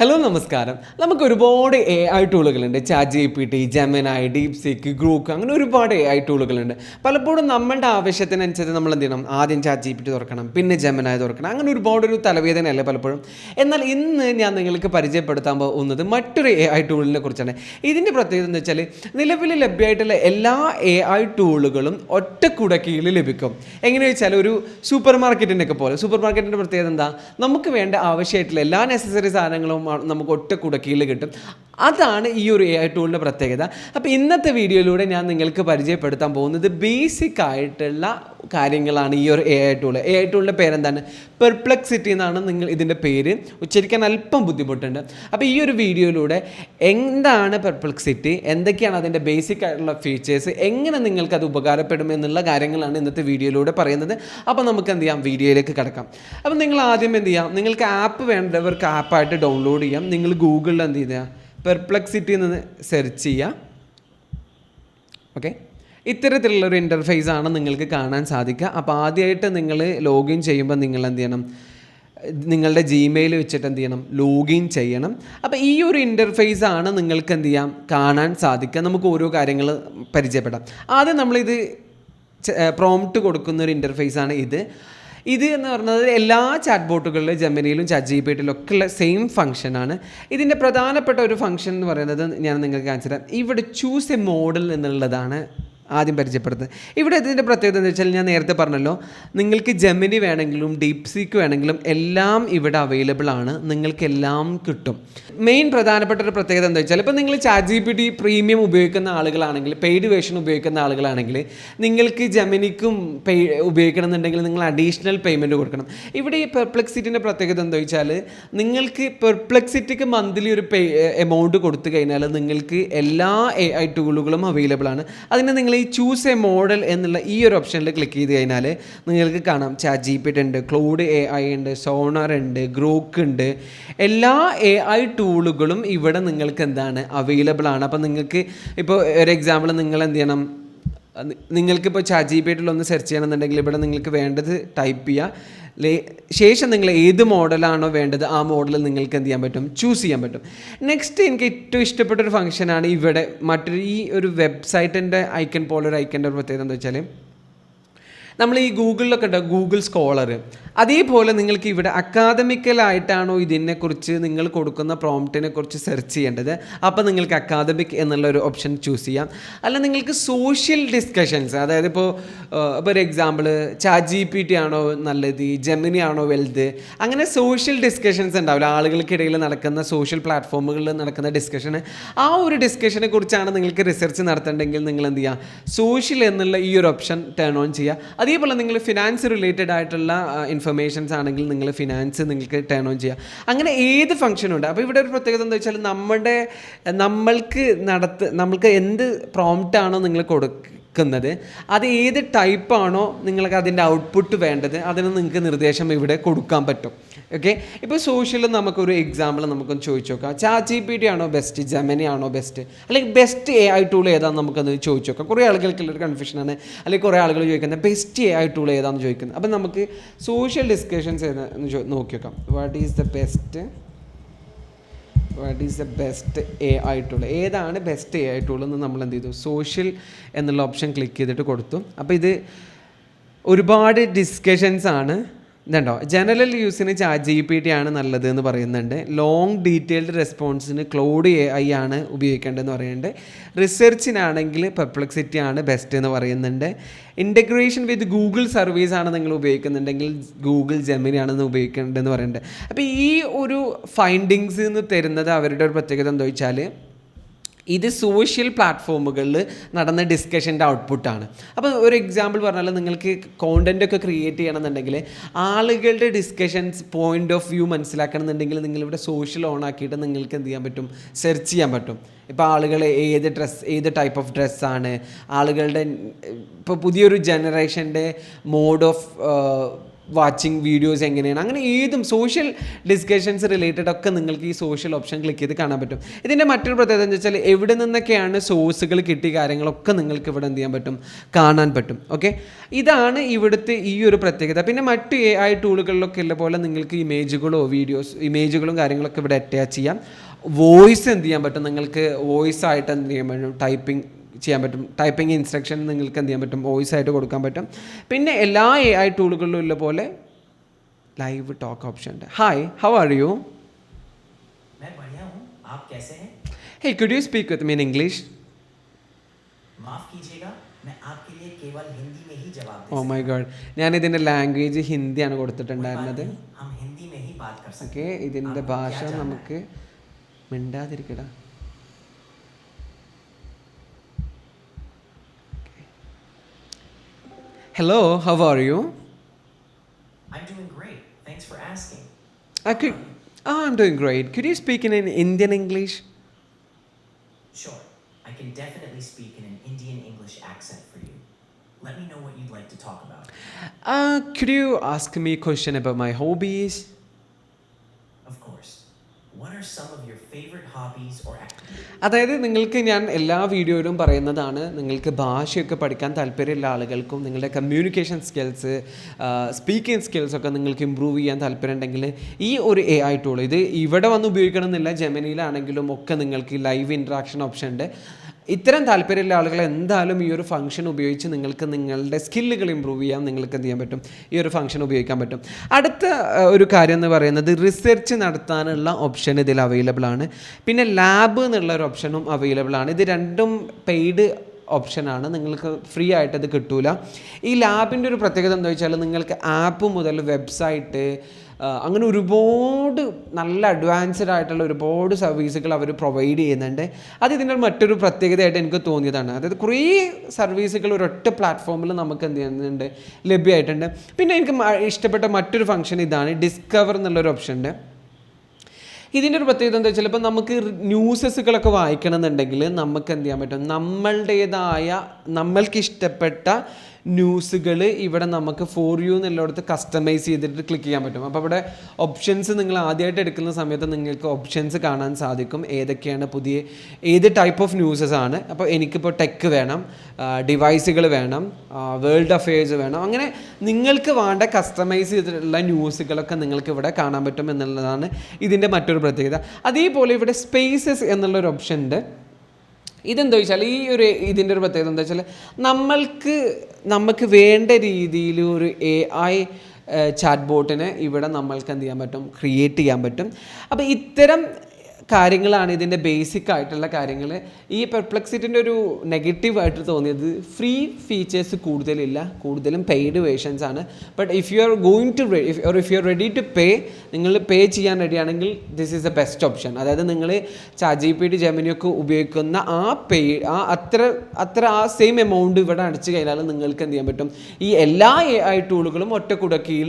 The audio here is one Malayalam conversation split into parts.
ഹലോ നമസ്കാരം. നമുക്ക് ഒരുപാട് എ ഐ ടൂളുകളുണ്ട് ചാറ്റ് ജി പി ടി ജെമിനായി ഡീപ് സിക്ക് ഗ്രൂക്ക് അങ്ങനെ ഒരുപാട് എ ഐ ടൂളുകളുണ്ട് പലപ്പോഴും നമ്മളുടെ ആവശ്യത്തിനനുസരിച്ച് നമ്മൾ എന്ത് ചെയ്യണം? ആദ്യം ചാറ്റ് ജി പി ടി തുറക്കണം പിന്നെ ജെമിനായി തുറക്കണം അങ്ങനെ ഒരുപാട് ഒരു തലവേദനയല്ലേ പലപ്പോഴും. എന്നാൽ ഇന്ന് ഞാൻ നിങ്ങൾക്ക് പരിചയപ്പെടുത്താൻ പോകുന്നത് മറ്റൊരു എ ഐ ടൂളിനെ കുറിച്ചാണ്. ഇതിന്റെ പ്രത്യേകത എന്ന് വെച്ചാൽ നിലവിൽ ലഭ്യമായിട്ടുള്ള എല്ലാ എ ഐ ടൂളുകളും ഒറ്റ ലഭിക്കും. എങ്ങനെയാ വെച്ചാൽ ഒരു സൂപ്പർ മാർക്കറ്റിന്റെ ഒക്കെ പോലെ. സൂപ്പർ മാർക്കറ്റിന്റെ പ്രത്യേകത എന്താ? നമുക്ക് വേണ്ട ആവശ്യമായിട്ടുള്ള എല്ലാ നെസസറി സാധനങ്ങളും നമുക്ക് ഒറ്റ കുടക്കീഴിൽ കിട്ടും. അതാണ് ഈ ഒരു എ ഐ ടൂളിന്റെ പ്രത്യേകത. അപ്പോൾ ഇന്നത്തെ വീഡിയോയിലൂടെ ഞാൻ നിങ്ങൾക്ക് പരിചയപ്പെടുത്താൻ പോകുന്നത് ബേസിക് ആയിട്ടുള്ള കാര്യങ്ങളാണ് ഈ ഒരു A I tool A I ടൂളിന്റെ പേരെന്താണ്? പെർപ്ലക്സിറ്റി എന്നാണ് നിങ്ങൾ ഇതിന്റെ പേര്. ഉച്ചരിക്കാൻ അല്പം ബുദ്ധിമുട്ടുണ്ട്. അപ്പോൾ ഈ ഒരു വീഡിയോയിലൂടെ എന്താണ് പെർപ്ലക്സിറ്റി എന്തൊക്കെയാണ് അതിന്റെ ബേസിക് ആയിട്ടുള്ള ഫീച്ചേഴ്സ് എങ്ങനെ നിങ്ങൾക്കത് ഉപകാരപ്പെടും എന്നുള്ള കാര്യങ്ങളാണ് ഇന്നത്തെ വീഡിയോയിലൂടെ പറയുന്നത്. അപ്പോൾ നമുക്ക് എന്ത് ചെയ്യാം? വീഡിയോയിലേക്ക് കിടക്കാം. അപ്പോൾ നിങ്ങൾ ആദ്യം എന്ത് ചെയ്യാം? നിങ്ങൾക്ക് ആപ്പ് വേണ്ടവർക്ക് ആപ്പായിട്ട് ഡൗൺലോഡ് ചെയ്യാം. നിങ്ങൾ ഗൂഗിളിൽ എന്ത് ചെയ്യുക? പെർപ്ലക്സിറ്റി എന്ന് സെർച്ച് ചെയ്യുക ഓക്കെ ഇത്തരത്തിലുള്ള ഒരു ഇന്റർഫേസ് ആണ് നിങ്ങൾക്ക് കാണാൻ സാധിക്കുക. അപ്പോൾ ആദ്യമായിട്ട് നിങ്ങൾ ലോഗിൻ ചെയ്യുമ്പോൾ നിങ്ങൾ എന്ത് ചെയ്യണം? നിങ്ങളുടെ ജിമെയിൽ വെച്ചിട്ട് എന്ത് ചെയ്യണം? ലോഗിൻ ചെയ്യണം. അപ്പോൾ ഈ ഒരു ഇന്റർഫേസ് ആണ് നിങ്ങൾക്ക് എന്ത് ചെയ്യാം? കാണാൻ സാധിക്കുക. നമുക്ക് ഓരോ കാര്യങ്ങൾ പരിചയപ്പെടാം. ആദ്യം നമ്മളിത് പ്രോംപ്റ്റ് കൊടുക്കുന്ന ഒരു ഇന്റർഫേസ് ആണ് ഇത്. ഇത് എന്ന് പറയുന്നത് എല്ലാ ചാറ്റ് ബോട്ടുകളിലും ജെമിനിയിലും ചാറ്റ് ജി പി ടിയിലും ഒക്കെ ഉള്ള സെയിം ഫംഗ്ഷനാണ് ഇതിന്റെ പ്രധാനപ്പെട്ട ഒരു ഫംഗ്ഷൻ എന്ന് പറയുന്നത് ഞാൻ നിങ്ങൾക്ക് കാണിച്ചു തരാം. ഇവിടെ ചൂസ് എ മോഡൽ എന്നുള്ളതാണ് ആദ്യം പരിചയപ്പെടുത്തുന്നത് ഇവിടെ ഇതിന്റെ പ്രത്യേകത എന്ന് വെച്ചാൽ ഞാൻ നേരത്തെ പറഞ്ഞല്ലോ നിങ്ങൾക്ക് ജെമിനി വേണമെങ്കിലും ഡീപ് സീക്ക് വേണമെങ്കിലും എല്ലാം ഇവിടെ അവൈലബിൾ ആണ്. നിങ്ങൾക്ക് എല്ലാം കിട്ടും. മെയിൻ പ്രധാനപ്പെട്ട ഒരു പ്രത്യേകത എന്താ വെച്ചാൽ ഇപ്പോൾ നിങ്ങൾ Chat G P T premium ഉപയോഗിക്കുന്ന ആളുകളാണെങ്കിൽ പെയ്ഡ് വേർഷൻ ഉപയോഗിക്കുന്ന ആളുകളാണെങ്കിൽ നിങ്ങൾക്ക് ജെമിനിക്കും പേ ഉപയോഗിക്കണമെന്നുണ്ടെങ്കിൽ നിങ്ങൾ അഡീഷണൽ പേയ്മെന്റ് കൊടുക്കണം. ഇവിടെ ഈ പെർപ്ലക്സിറ്റിന്റെ പ്രത്യേകത എന്താ വെച്ചാൽ നിങ്ങൾക്ക് പെർപ്ലക്സിറ്റിക്ക് മന്ത്ലി ഒരു പേ എമൗണ്ട് കൊടുത്തു കഴിഞ്ഞാൽ നിങ്ങൾക്ക് എല്ലാ എ ഐ ടൂളുകളും അവൈലബിൾ ആണ്. അതിന് നിങ്ങൾ ഈ ചൂസ് എ മോഡൽ എന്നുള്ള ഈ ഒരു ഓപ്ഷനിൽ ക്ലിക്ക് ചെയ്ത് കഴിഞ്ഞാൽ നിങ്ങൾക്ക് കാണാം. ചാറ്റ് ജി പി ഉണ്ട് ക്ലൗഡ് എ ഐ ഉണ്ട് സോണർ ഉണ്ട് ഗ്രോക്ക് ഉണ്ട്. എല്ലാ എ ഐ ടൂളുകളും ഇവിടെ നിങ്ങൾക്ക് എന്താണ്? അവൈലബിൾ ആണ്. അപ്പോൾ നിങ്ങൾക്ക് ഇപ്പോൾ ഒരു എക്സാമ്പിൾ നിങ്ങൾ എന്ത് ചെയ്യണം? നിങ്ങൾക്കിപ്പോൾ പി ഒന്ന് സെർച്ച് ചെയ്യണമെന്നുണ്ടെങ്കിൽ ഇവിടെ നിങ്ങൾക്ക് വേണ്ടത് ടൈപ്പ് ചെയ്യുക ശേഷം നിങ്ങൾ ഏത് മോഡലാണോ വേണ്ടത് ആ മോഡൽ നിങ്ങൾക്ക് എന്ത് ചെയ്യാൻ പറ്റും? ചൂസ് ചെയ്യാൻ പറ്റും. നെക്സ്റ്റ് എനിക്ക് ഏറ്റവും ഇഷ്ടപ്പെട്ട ഒരു ഫംഗ്ഷനാണ് ഇവിടെ മറ്റൊരു ഈ ഒരു വെബ്സൈറ്റിന്റെ ഐക്കൺ പോലൊരു ഐക്കന്റെ ഒരു പ്രത്യേകത എന്താ വെച്ചാൽ നമ്മൾ ഈ ഗൂഗിളിലൊക്കെ ഉണ്ടോ ഗൂഗിൾ സ്കോളർ അതേപോലെ നിങ്ങൾക്ക് ഇവിടെ അക്കാദമിക്കലായിട്ടാണോ ഇതിനെക്കുറിച്ച് നിങ്ങൾ കൊടുക്കുന്ന പ്രോംപ്റ്റിനെ കുറിച്ച് സെർച്ച് ചെയ്യേണ്ടത്? അപ്പോൾ നിങ്ങൾക്ക് അക്കാദമിക് എന്നുള്ള ഒരു ഓപ്ഷൻ ചൂസ് ചെയ്യാം. അല്ല നിങ്ങൾക്ക് സോഷ്യൽ ഡിസ്കഷൻസ് അതായത് ഇപ്പോൾ ഇപ്പോൾ ഒരു example Chat G P T ആണോ നല്ലത് ജെമിനി ആണോ വലുത് അങ്ങനെ സോഷ്യൽ ഡിസ്കഷൻസ് ഉണ്ടാവില്ല. ആളുകൾക്കിടയിൽ നടക്കുന്ന സോഷ്യൽ പ്ലാറ്റ്ഫോമുകളിൽ നടക്കുന്ന ഡിസ്കഷൻ ആ ഒരു ഡിസ്കഷനെ കുറിച്ചാണ് നിങ്ങൾക്ക് റിസർച്ച് നടത്തേണ്ടെങ്കിൽ നിങ്ങൾ എന്ത് ചെയ്യുക സോഷ്യൽ എന്നുള്ള ഈ ഒരു ഓപ്ഷൻ ടേൺ ഓൺ ചെയ്യുക അതേപോലെ നിങ്ങൾ ഫിനാൻസ് റിലേറ്റഡ് ആയിട്ടുള്ള ഇൻഫർമേഷൻസ് ആണെങ്കിൽ നിങ്ങൾ ഫിനാൻസ് നിങ്ങൾക്ക് ടേൺ ഓൺ ചെയ്യാം. അങ്ങനെ ഏത് ഫംഗ്ഷനും ഉണ്ട്? അപ്പോൾ ഇവിടെ ഒരു പ്രത്യേകത എന്താ വെച്ചാൽ നമ്മുടെ നമ്മൾക്ക് നടത്ത് നമ്മൾക്ക് എന്ത് പ്രോംപ്റ്റ് ആണോ നിങ്ങൾ കൊടുക്കുന്നത് അത് ഏത് ടൈപ്പാണോ നിങ്ങൾക്ക് അതിന്റെ ഔട്ട്പുട്ട് വേണ്ടത് അതിന് നിങ്ങൾക്ക് നിർദ്ദേശം ഇവിടെ കൊടുക്കാൻ പറ്റും. ഓക്കെ ഇപ്പോൾ സോഷ്യലിൽ നമുക്കൊരു എക്സാമ്പിൾ നമുക്കൊന്ന് ചോദിച്ചു നോക്കാം ചാറ്റ് ജി പി ടി ആണോ ബെസ്റ്റ് ജമനി ആണോ ബെസ്റ്റ് അല്ലെങ്കിൽ ബെസ്റ്റ് എ ഐ ടൂൾ ഏതാണെന്ന് നമുക്കൊന്ന് ചോദിച്ചു നോക്കാം കുറേ ആളുകൾക്കുള്ളൊരു കൺഫ്യൂഷനാണ് അല്ലെങ്കിൽ കുറേ ആളുകൾ ചോദിക്കുന്നത് ബെസ്റ്റ് എ ഐ ടൂൾ ഏതാണെന്ന് ചോദിക്കുന്നത്. അപ്പം നമുക്ക് സോഷ്യൽ ഡിസ്കഷൻസ് ഏതാന്ന് നോക്കി നോക്കാം what is the best what is the best A I tool ഏതാണ് ബെസ്റ്റ് എ ഐ ടൂൾ എന്ന് നമ്മൾ എന്ത് ചെയ്തു? സോഷ്യൽ എന്നുള്ള ഓപ്ഷൻ ക്ലിക്ക് ചെയ്തിട്ട് കൊടുത്തു. അപ്പോൾ ഇത് ഒരുപാട് ഡിസ്കഷൻസ് ആണ്. ഇതുണ്ടോ? ജനറൽ യൂസിന് ചാറ്റ് ജി പി ടി ആണ് നല്ലത് എന്ന് പറയുന്നുണ്ട് ലോങ് ഡീറ്റെയിൽഡ് റെസ്പോൺസിന് ക്ലൗഡ് എ ഐ ആണ് ഉപയോഗിക്കേണ്ടതെന്ന് പറയുന്നുണ്ട്. റിസർച്ചിനാണെങ്കിൽ പെർപ്ലക്സിറ്റി ആണ് ബെസ്റ്റ് എന്ന് പറയുന്നുണ്ട്. ഇന്റഗ്രേഷൻ വിത്ത് ഗൂഗിൾ സർവീസ് ആണ് നിങ്ങൾ ഉപയോഗിക്കുന്നുണ്ടെങ്കിൽ ഗൂഗിൾ ജെമിനി ആണെന്ന് ഉപയോഗിക്കേണ്ടതെന്ന് പറയുന്നുണ്ട്. അപ്പോൾ ഈ ഒരു ഫൈൻഡിങ്സ് എന്ന് തരുന്നത് അവരുടെ ഒരു പ്രത്യേകത എന്താ വെച്ചാൽ ഇത് സോഷ്യൽ പ്ലാറ്റ്ഫോമുകളിൽ നടന്ന ഡിസ്കഷന്റെ ഔട്ട്പുട്ടാണ് അപ്പോൾ ഒരു എക്സാമ്പിൾ പറഞ്ഞാൽ നിങ്ങൾക്ക് കോണ്ടന്റ് ഒക്കെ ക്രിയേറ്റ് ചെയ്യണമെന്നുണ്ടെങ്കിൽ ആളുകളുടെ ഡിസ്കഷൻസ് പോയിന്റ് ഓഫ് വ്യൂ മനസ്സിലാക്കണമെന്നുണ്ടെങ്കിൽ നിങ്ങളിവിടെ സോഷ്യൽ ഓൺ ആക്കിയിട്ട് നിങ്ങൾക്ക് എന്ത് ചെയ്യാൻ പറ്റും? സെർച്ച് ചെയ്യാൻ പറ്റും. ഇപ്പോൾ ആളുകൾ ഏത് ഡ്രസ്സ് ഏത് ടൈപ്പ് ഓഫ് ഡ്രസ്സാണ് ആളുകളുടെ ഇപ്പോൾ പുതിയൊരു ജനറേഷന്റെ മോഡ് ഓഫ് വാച്ചിങ് വീഡിയോസ് എങ്ങനെയാണ്? അങ്ങനെ ഏതും സോഷ്യൽ ഡിസ്കഷൻസ് റിലേറ്റഡ് ഒക്കെ നിങ്ങൾക്ക് ഈ സോഷ്യൽ ഓപ്ഷൻ ക്ലിക്ക് ചെയ്ത് കാണാൻ പറ്റും. ഇതിന്റെ മറ്റൊരു പ്രത്യേകത എന്ന് വെച്ചാൽ എവിടെ നിന്നൊക്കെയാണ് സോഴ്സുകൾ കിട്ടിയ കാര്യങ്ങളൊക്കെ നിങ്ങൾക്ക് ഇവിടെ എന്ത് ചെയ്യാൻ പറ്റും? കാണാൻ പറ്റും. ഓക്കെ ഇതാണ് ഇവിടുത്തെ ഈ ഒരു പ്രത്യേകത. പിന്നെ മറ്റ് എ ഐ ടൂളുകളിലൊക്കെ ഉള്ള പോലെ നിങ്ങൾക്ക് ഇമേജുകളോ വീഡിയോസ് ഇമേജുകളും കാര്യങ്ങളൊക്കെ ഇവിടെ അറ്റാച്ച് ചെയ്യാം. വോയിസ് എന്ത് ചെയ്യാൻ പറ്റും? നിങ്ങൾക്ക് വോയിസ് ആയിട്ട് എന്ത് ചെയ്യാൻ പറ്റും? ടൈപ്പിംഗ് ചെയ്യാൻ പറ്റും. ടൈപ്പിംഗ് ഇൻസ്ട്രക്ഷൻ നിങ്ങൾക്ക് എന്ത് ചെയ്യാൻ പറ്റും? വോയിസ് ആയിട്ട് കൊടുക്കാൻ പറ്റും. പിന്നെ എല്ലാ എ ഐ ടൂളുകളിലും ഉള്ള പോലെ ലൈവ് ടോക്ക് ഓപ്ഷൻ ഉണ്ട്. Hi how are you hey could you speak with me in English oh my God ഞാൻ ഇതിന്റെ ലാംഗ്വേജ് ഹിന്ദിയാണ് കൊടുത്തിട്ടുണ്ടായിരുന്നത്. ഓക്കെ ഇതിന്റെ ഭാഷ നമുക്ക് മിണ്ടാതിരിക്കടാ. Hello, how are you? I'm doing great. Thanks for asking. I could. Um, oh, I'm doing great. Could you speak in an Indian English? Sure, I can definitely speak in an Indian English accent for you. Let me know what you'd like to talk about. Uh, could you ask me a question about my hobbies? Of course. അതായത് നിങ്ങൾക്ക് ഞാൻ എല്ലാ വീഡിയോയിലും പറയുന്നതാണ് നിങ്ങൾക്ക് ഭാഷയൊക്കെ പഠിക്കാൻ താല്പര്യമുള്ള ആളുകൾക്കും നിങ്ങളുടെ കമ്മ്യൂണിക്കേഷൻ സ്കിൽസ് സ്പീക്കിംഗ് സ്കിൽസൊക്കെ നിങ്ങൾക്ക് ഇമ്പ്രൂവ് ചെയ്യാൻ താല്പര്യമുണ്ടെങ്കിൽ ഈ ഒരു എ ഐ ടൂൾ ഇത് ഇവിടെ വന്ന് ഉപയോഗിക്കണമെന്നില്ല ജെമിനിയിലാണെങ്കിലും ഒക്കെ നിങ്ങൾക്ക് ലൈവ് ഇൻട്രാക്ഷൻ ഓപ്ഷൻ ഉണ്ട്. ഇത്തരം താല്പര്യമുള്ള ആളുകൾ എന്തായാലും ഈ ഒരു ഫംഗ്ഷൻ ഉപയോഗിച്ച് നിങ്ങൾക്ക് നിങ്ങളുടെ സ്കില്ലുകൾ ഇമ്പ്രൂവ് ചെയ്യാൻ നിങ്ങൾക്ക് എന്ത് ചെയ്യാൻ പറ്റും? ഈ ഒരു ഫംഗ്ഷൻ ഉപയോഗിക്കാൻ പറ്റും. അടുത്ത ഒരു കാര്യം എന്ന് പറയുന്നത് റിസർച്ച് നടത്താനുള്ള ഓപ്ഷൻ ഇതിൽ അവൈലബിൾ ആണ്. പിന്നെ ലാബ് എന്നുള്ള ഒരു ഓപ്ഷനും അവൈലബിൾ ആണ്. ഇത് രണ്ടും പെയ്ഡ് ഓപ്ഷനാണ് നിങ്ങൾക്ക് ഫ്രീ ആയിട്ട് അത് കിട്ടൂല. ഈ ലാബിന്റെ ഒരു പ്രത്യേകത എന്താ വെച്ചാൽ നിങ്ങൾക്ക് ആപ്പ് മുതൽ വെബ്സൈറ്റ് അങ്ങനെ ഒരുപാട് നല്ല അഡ്വാൻസ്ഡ് ആയിട്ടുള്ള ഒരുപാട് സർവീസുകൾ അവർ പ്രൊവൈഡ് ചെയ്യുന്നുണ്ട്. അത് ഇതിന്റെ മറ്റൊരു പ്രത്യേകതയായിട്ട് എനിക്ക് തോന്നിയതാണ്. അതായത് കുറേ സർവീസുകൾ ഒരൊറ്റ പ്ലാറ്റ്ഫോമിൽ നമുക്ക് എന്ത് ചെയ്യുന്നുണ്ട്? ലഭ്യമായിട്ടുണ്ട്. പിന്നെ എനിക്ക് ഇഷ്ടപ്പെട്ട മറ്റൊരു ഫംഗ്ഷൻ ഇതാണ്. ഡിസ്കവർ എന്നുള്ളൊരു ഓപ്ഷൻ ഉണ്ട്. ഇതിന്റെ ഒരു പ്രത്യേകത എന്താ വെച്ചാൽ ഇപ്പം നമുക്ക് ന്യൂസസുകളൊക്കെ വായിക്കണം എന്നുണ്ടെങ്കിൽ നമുക്ക് എന്ത് ചെയ്യാൻ പറ്റും? നമ്മളുടേതായ നമ്മൾക്ക് ഇഷ്ടപ്പെട്ട ന്യൂസുകൾ ഇവിടെ നമുക്ക് ഫോർ യു എന്നുള്ളിടത്ത് കസ്റ്റമൈസ് ചെയ്തിട്ട് ക്ലിക്ക് ചെയ്യാൻ പറ്റും. അപ്പോൾ ഇവിടെ ഓപ്ഷൻസ് നിങ്ങൾ ആദ്യമായിട്ട് എടുക്കുന്ന സമയത്ത് നിങ്ങൾക്ക് ഓപ്ഷൻസ് കാണാൻ സാധിക്കും. ഏതൊക്കെയാണ് പുതിയ ഏത് ടൈപ്പ് ഓഫ് ന്യൂസസ് ആണ്. അപ്പോൾ എനിക്കിപ്പോൾ ടെക്ക് വേണം ഡിവൈസുകൾ വേണം വേൾഡ് അഫെയേഴ്സ് വേണം. അങ്ങനെ നിങ്ങൾക്ക് വേണ്ട കസ്റ്റമൈസ് ചെയ്തിട്ടുള്ള ന്യൂസുകളൊക്കെ നിങ്ങൾക്ക് ഇവിടെ കാണാൻ പറ്റും എന്നുള്ളതാണ് ഇതിന്റെ മറ്റൊരു പ്രത്യേകത. അതേപോലെ ഇവിടെ സ്പേസസ് എന്നുള്ളൊരു ഓപ്ഷൻ ഉണ്ട്. ഇതെന്താ വെച്ചാൽ ഈ ഒരു ഇതിന്റെ ഒരു പ്രത്യേകത എന്താ വെച്ചാൽ നമ്മൾക്ക് നമുക്ക് വേണ്ട രീതിയിൽ ഒരു എ ഐ ചാറ്റ് ബോട്ടിനെ ഇവിടെ നമ്മൾക്ക് എന്ത് ചെയ്യാൻ പറ്റും? ക്രിയേറ്റ് ചെയ്യാൻ പറ്റും. അപ്പോൾ ഇത്തരം കാര്യങ്ങളാണ് ഇതിന്റെ ബേസിക് ആയിട്ടുള്ള കാര്യങ്ങൾ. ഈ പെർപ്ലക്സിറ്റിന്റെ ഒരു നെഗറ്റീവ് ആയിട്ട് തോന്നിയത് ഫ്രീ ഫീച്ചേഴ്സ് കൂടുതലില്ല. കൂടുതലും പെയ്ഡ് വേർഷൻസ് ആണ്. But if you are going to if or if you are ready to pay നിങ്ങൾ പേ ചെയ്യാൻ റെഡി ആണെങ്കിൽ this is the best option അതായത് നിങ്ങൾ ചാറ്റ് പി ടി ജെമിനിയൊക്കെ ഉപയോഗിക്കുന്ന ആ പേ ആ അത്ര അത്ര ആ സെയിം എമൗണ്ട് ഇവിടെ അടിച്ചു കഴിഞ്ഞാൽ നിങ്ങൾക്ക് എന്ത് ചെയ്യാൻ പറ്റും? ഈ എല്ലാ എ ഐ ടൂളുകളും ഒറ്റ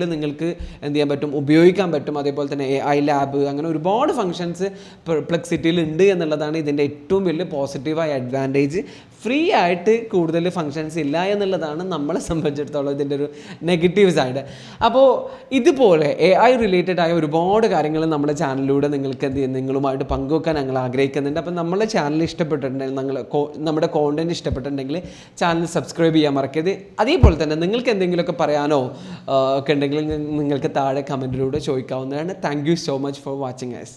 നിങ്ങൾക്ക് എന്ത് ചെയ്യാൻ പറ്റും? ഉപയോഗിക്കാൻ പറ്റും. അതേപോലെ തന്നെ എ ഐ ലാബ് അങ്ങനെ ഒരുപാട് ഫങ്ഷൻസ് പെർപ്ലക്സിറ്റിയിൽ ഉണ്ട് എന്നുള്ളതാണ് ഇതിന്റെ ഏറ്റവും വലിയ പോസിറ്റീവായ അഡ്വാന്റേജ് ഫ്രീ ആയിട്ട് കൂടുതൽ ഫങ്ഷൻസ് ഇല്ല എന്നുള്ളതാണ് നമ്മളെ സംബന്ധിച്ചിടത്തോളം ഇതിന്റെ ഒരു നെഗറ്റീവ് സൈഡ് അപ്പോൾ ഇതുപോലെ എ ഐ റിലേറ്റഡ് ആയ ഒരുപാട് കാര്യങ്ങൾ നമ്മുടെ ചാനലിലൂടെ നിങ്ങൾക്ക് എന്ത് നിങ്ങളുമായിട്ട് പങ്കുവെക്കാൻ ഞങ്ങൾ ആഗ്രഹിക്കുന്നുണ്ട്. അപ്പോൾ നമ്മളെ ചാനൽ ഇഷ്ടപ്പെട്ടിട്ടുണ്ടെങ്കിൽ നിങ്ങൾ നമ്മുടെ കോണ്ടന്റ് ഇഷ്ടപ്പെട്ടിട്ടുണ്ടെങ്കിൽ ചാനൽ സബ്സ്ക്രൈബ് ചെയ്യാൻ മറക്കരുത്. അതേപോലെ തന്നെ നിങ്ങൾക്ക് എന്തെങ്കിലുമൊക്കെ പറയാനോ ഒക്കെ ഉണ്ടെങ്കിൽ നിങ്ങൾക്ക് താഴെ കമന്റിലൂടെ ചോദിക്കാവുന്നതാണ്. Thank you so much for watching ice